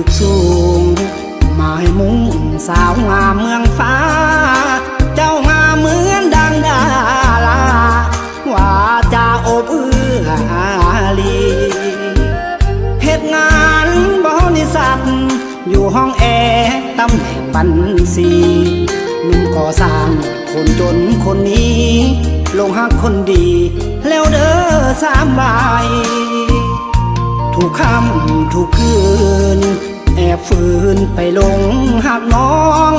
ตึกสูงหมายมุ่งสาวงามเมืองฟ้า เจ้ามาเหมือนดังดาราว่าจะอบเอื้ออารีเหตุงานบริษัท อยู่ห้องแอร์ตำแหน่งบัญชีหนุ่มก่อสร้างคนจนคนนี้ ลงหักคนดี แล้วเด้อสามใบ ทุกค่ำทุกคืน แอบฝืนไปลงหักน้อง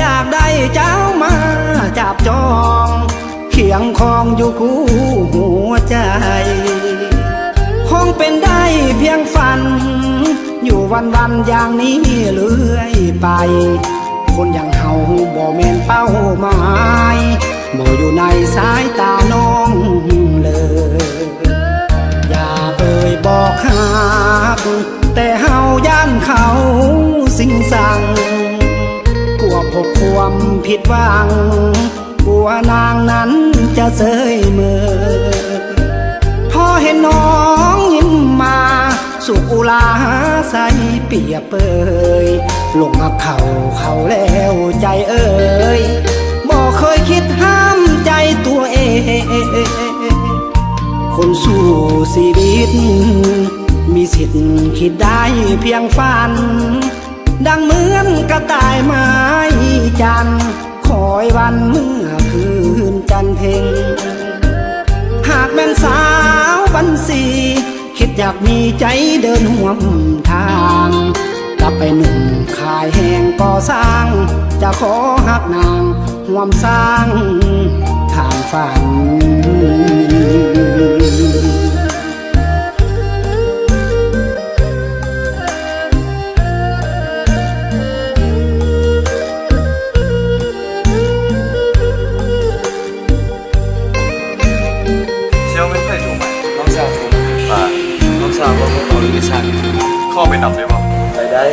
จากได้เจ้ามาจับจอง เขียงคองอยู่คู่หัวใจ คงเป็นได้เพียงฝัน อยู่วันวันอย่างนี้เรื่อยไป คนอย่างเฮาบ่แม่นเป้าหมายบ่อยู่ในสายตาน้องเลย ผิดหวังกลัวนางนั้นจะเสยเมือพอเห็นน้องยิ้มมา สุขอุลาใสเปียเปยลงมาเข่าเขาแล้วใจเอ่ยบอกเคยคิดห้ามใจตัวเอง คนสู้ชีวิต มีสิทธิ์คิดได้เพียงฝัน ดังเหมือนกระต่าย สีคิดอยากมีใจเดินห่วมทางกลับไปหนุ่มขายแห่งก่อสร้าง จะขอหักนางห่วมสร้างทางฝัน เข้าไปนำได้ปะไปได้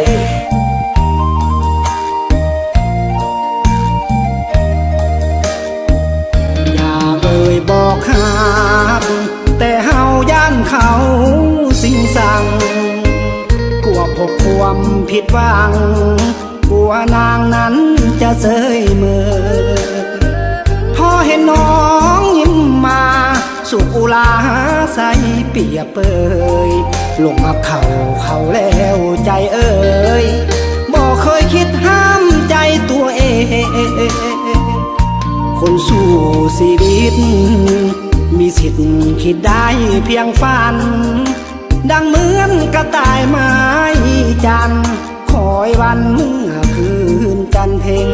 อย่าเอ่ยบอกหักแต่เฮาย่านเขาสิ่งสั่งกลัวพบความผิดหวังกลัวนางนั้นจะเสยเมือพอเห็นน้องยิ้มมา สุขอุลา ใสเปียเปยลงมาเข่าเขาแล้วใจเอ่ยบอกเคยคิดห้ามใจตัวเอง คนสู้ชีวิต มีสิทธิ์คิดได้เพียงฝัน ดังเหมือนกระต่ายไม้จันทร์คอยวันเมื่อคืนจันทร์เพ็ง